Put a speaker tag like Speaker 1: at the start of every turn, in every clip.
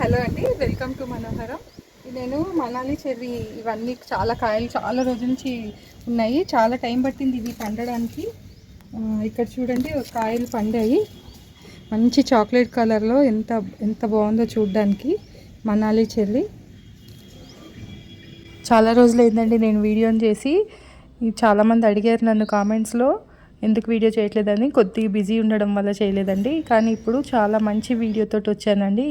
Speaker 1: Hello అండి welcome to మనోహరం. నేను మనాలి చెర్రీ ఇవన్నీ చాలా కాయలు చాలా రోజుల నుంచి ఉన్నాయి. చాలా టైం పట్టింది ఇవి పండడానికి. ఇక్కడ చూడండి ఒక కాయలు పండాయి. మంచి చాక్లెట్ కలర్లో ఎంత ఎంత బాగుందో చూడడానికి మనాలి చెర్రీ. చాలా రోజులు ఏంటండి నేను వీడియోని చేసి. చాలామంది అడిగారు నన్ను కామెంట్స్లో ఎందుకు వీడియో చేయట్లేదని. కొద్దిగా బిజీ ఉండడం వల్ల చేయలేదండి. కానీ ఇప్పుడు చాలా మంచి వీడియోతో వచ్చానండి.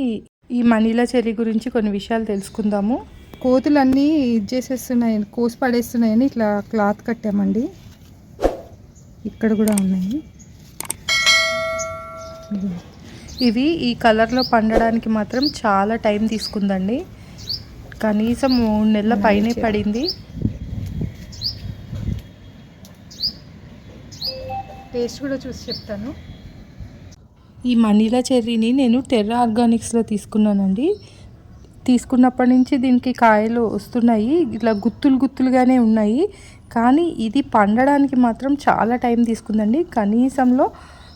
Speaker 1: ఈ- మనీలా చెర్రీ గురించి కొన్ని విషయాలు తెలుసుకుందాము. కోతులన్నీ ఇది చేసేస్తున్నాయి కోసి పడేస్తున్నాయని ఇట్లా క్లాత్ కట్టామండి. ఇక్కడ కూడా ఉన్నాయి. ఇవి ఈ కలర్లో పండడానికి మాత్రం చాలా టైం తీసుకుందండి. కనీసం మూడు నెలల పైనే పడింది. టేస్ట్ కూడా చూసి చెప్తాను. ఈ మనీలా చెర్రీని నేను టెర్రా ఆర్గానిక్స్లో తీసుకున్నానండి. తీసుకున్నప్పటి నుంచి దీనికి కాయలు వస్తున్నాయి. ఇట్లా గుత్తులు గుత్తులుగానే ఉన్నాయి. కానీ ఇది పండడానికి మాత్రం చాలా టైం తీసుకుందండి. కనీసంలో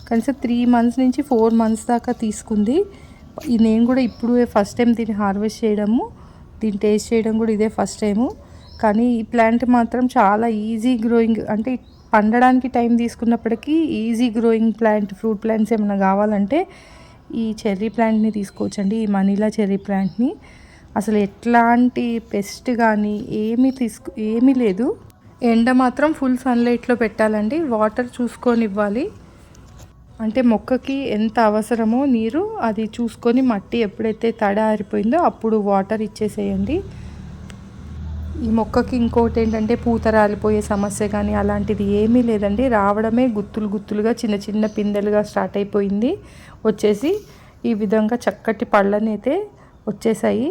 Speaker 1: కనీసం త్రీ మంత్స్ నుంచి ఫోర్ మంత్స్ దాకా తీసుకుంది. నేను కూడా ఇప్పుడు ఫస్ట్ టైం దీన్ని హార్వెస్ట్ చేయడము దీన్ని టేస్ట్ చేయడం కూడా ఇదే ఫస్ట్ టైము. కానీ ఈ ప్లాంట్ మాత్రం చాలా ఈజీ గ్రోయింగ్ అంటే పండడానికి time తీసుకున్నప్పటికీ easy growing plant fruit plants ఏమైనా కావాలంటే ఈ చెర్రీ ప్లాంట్ని తీసుకోవచ్చండి ఈ మనీలా చెర్రీ ప్లాంట్ని. అసలు ఎట్లాంటి పెస్ట్ కానీ ఏమీ తీసుకు ఏమీ లేదు. ఎండ మాత్రం ఫుల్ సన్లైట్లో పెట్టాలండి వాటర్ చూసుకొని ఇవ్వాలి. అంటే మొక్కకి ఎంత అవసరమో నీరు అది చూసుకొని మట్టి ఎప్పుడైతే తడ ఆరిపోయిందో అప్పుడు వాటర్ ఇచ్చేసేయండి. ఈ మొక్కకి ఇంకోటి ఏంటంటే పూత రాలిపోయే సమస్య కానీ అలాంటిది ఏమీ లేదండి. రావడమే గుత్తులు గుత్తులుగా చిన్న చిన్న పిందెలుగా స్టార్ట్ అయిపోయింది. వచ్చేసి ఈ విధంగా చక్కటి పళ్ళని అయితే వచ్చేసాయి.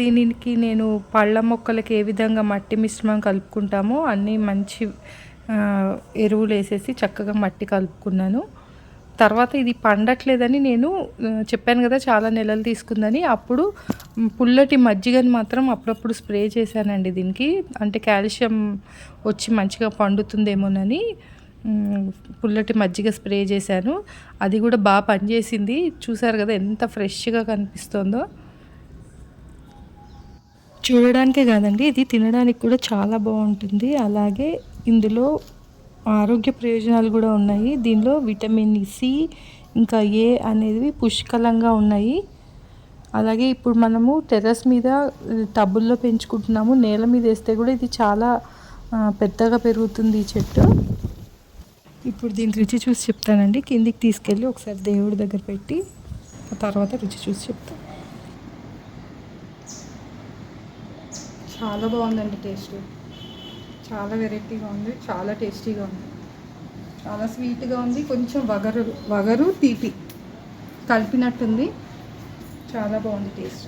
Speaker 1: దీనికి నేను పళ్ళ మొక్కలకి ఏ విధంగా మట్టి మిశ్రమం కలుపుకుంటామో అన్నీ మంచి ఎరువులు వేసేసి చక్కగా మట్టి కలుపుకున్నాను. తర్వాత ఇది పండట్లేదని నేను చెప్పాను కదా చాలా నెలలు తీసుకుందని. అప్పుడు పుల్లటి మజ్జిగని మాత్రం అప్పుడప్పుడు స్ప్రే చేశానండి దీనికి. అంటే కాల్షియం వచ్చి మంచిగా పండుతుందేమోనని పుల్లటి మజ్జిగ స్ప్రే చేశాను. అది కూడా బాగా పనిచేసింది. చూసారు కదా ఎంత ఫ్రెష్గా కనిపిస్తుందో. చూడడానికే కాదండి ఇది తినడానికి కూడా చాలా బాగుంటుంది. అలాగే ఇందులో ఆరోగ్య ప్రయోజనాలు కూడా ఉన్నాయి. దీనిలో విటమిన్ సి ఇంకా ఏ అనేవి పుష్కలంగా ఉన్నాయి. అలాగే ఇప్పుడు మనము టెర్రస్ మీద టబ్బుల్లో పెంచుకుంటున్నాము. నేల మీద వేస్తే కూడా ఇది చాలా పెద్దగా పెరుగుతుంది ఈ చెట్టు. ఇప్పుడు దీని రుచి చూసి చెప్తానండి. కిందికి తీసుకెళ్ళి ఒకసారి దేవుడి దగ్గర పెట్టి ఆ తర్వాత రుచి చూసి చెప్తాను చాలా బాగుందండి టేస్ట్. చాలా వెరైటీగా ఉంది చాలా టేస్టీగా ఉంది. చాలా స్వీట్గా ఉంది కొంచెం వగరు వగరు తీపి కలిపినట్టుంది. చాలా బాగుంది టేస్ట్.